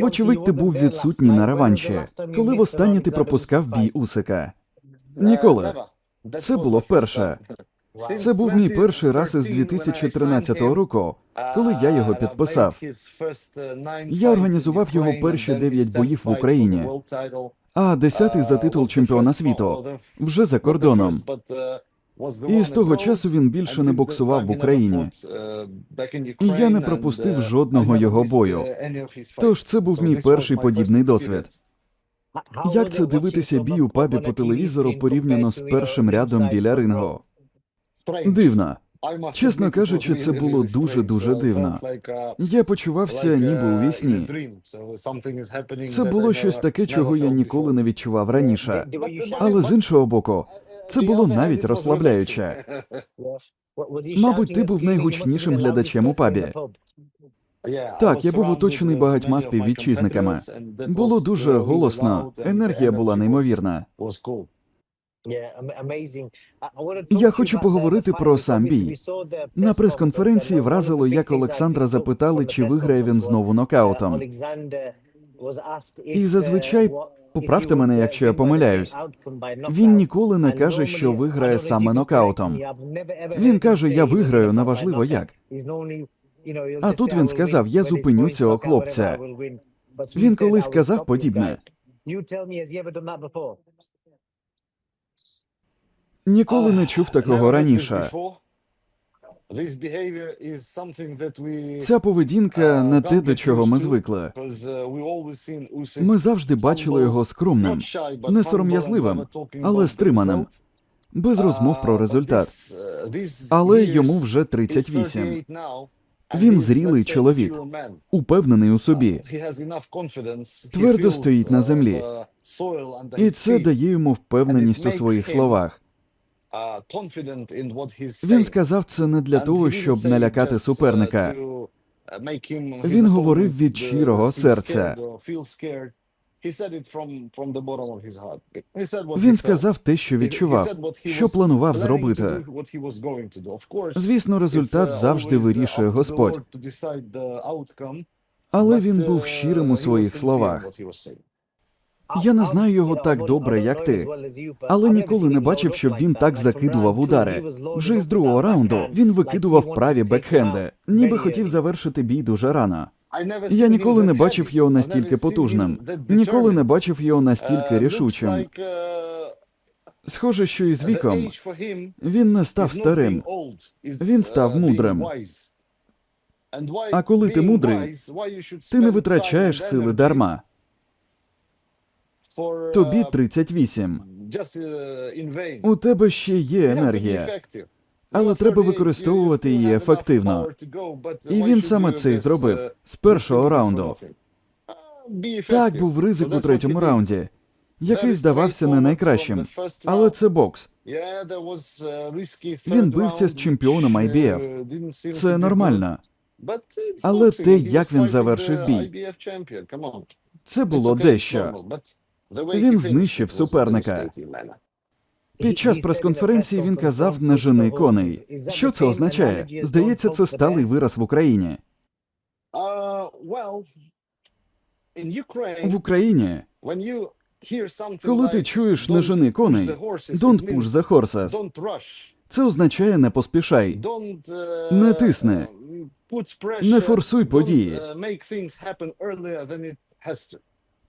Вочевидь, ти був відсутній на реванші. Коли востаннє ти пропускав бій Усика? Ніколи. Це було вперше. Це був мій перший раз із 2013 року, коли я його підписав. Я організував його перші дев'ять боїв в Україні, а десятий за титул чемпіона світу вже за кордоном. І з того часу він більше не боксував в Україні. І я не пропустив жодного його бою. Тож це був мій перший подібний досвід. Як це дивитися бій у пабі по телевізору порівняно з першим рядом біля рингу? Дивно. Чесно кажучи, це було дуже-дуже дивно. Я почувався ніби у вісні. Це було щось таке, чого я ніколи не відчував раніше. Але з іншого боку, це було навіть розслабляюче. Мабуть, ти був найгучнішим глядачем у пабі. Так, я був оточений багатьма співвітчизниками. Було дуже голосно, енергія була неймовірна. Я хочу поговорити про сам бій. На прес-конференції вразило, як Олександра запитали, чи виграє він знову нокаутом. І зазвичай, поправте мене, якщо я помиляюсь, Він ніколи не каже, що виграє саме нокаутом. Він каже, я виграю, неважливо як. А тут він сказав, я зупиню цього хлопця. Він колись казав подібне. Ніколи не чув такого раніше. Ця поведінка не те, до чого ми звикли. Ми завжди бачили його скромним, не сором'язливим, але стриманим, без розмов про результат. Але йому вже 38. Він зрілий чоловік, упевнений у собі, твердо стоїть на землі. і це дає йому впевненість у своїх словах. Він сказав це не для того, щоб налякати суперника. Він говорив від щирого серця. Він сказав те, що відчував, що планував зробити. Звісно, результат завжди вирішує Господь, але він був щирим у своїх словах. Я не знаю його так добре, як ти, але ніколи не бачив, щоб він так закидував удари. Вже із другого раунду він викидував праві бекхенди, ніби хотів завершити бій дуже рано. Я ніколи не бачив його настільки потужним, ніколи не бачив його настільки рішучим. Схоже, що із віком він не став старим. Він став мудрим. А коли ти мудрий, ти не витрачаєш сили дарма. Тобі 38. У тебе ще є енергія, але треба використовувати її ефективно. І він саме це й зробив з першого раунду. Так, був ризик у третьому раунді, який здавався не найкращим, але це бокс. Він бився з чемпіоном IBF. Це нормально. Але те, як він завершив бій, це було дещо. Він знищив суперника. Під час прес-конференції він казав «не жени коней. Що це означає? Здається, це сталий вираз в Україні. В Україні, коли ти чуєш «не жени коней», «don't push the horses», це означає не поспішай, не тисни, не форсуй події.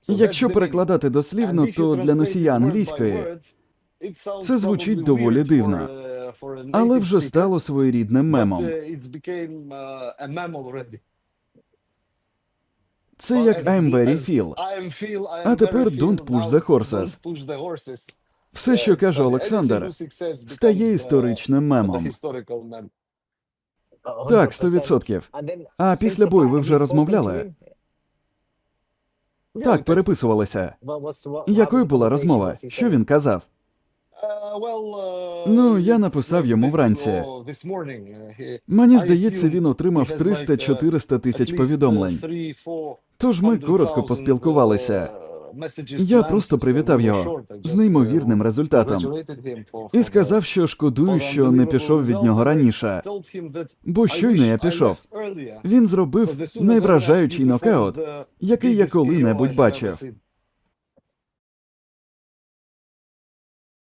Якщо перекладати дослівно, то для носія англійської це звучить доволі дивно, але вже стало своєрідним мемом. Це як I'm very feel. А тепер don't push the horses. Все, що каже Олександр, стає історичним мемом. Так, 100%. А після бою ви вже розмовляли? Так, переписувалися. Якою була розмова? Що він казав? Ну, я написав йому вранці. Мені здається, він отримав 300-400 тисяч повідомлень. Тож ми коротко поспілкувалися. Я просто привітав його з неймовірним результатом і сказав, що шкодую, що не пішов від нього раніше. Бо щойно я пішов. Він зробив найвражаючий нокаут, який я коли-небудь бачив.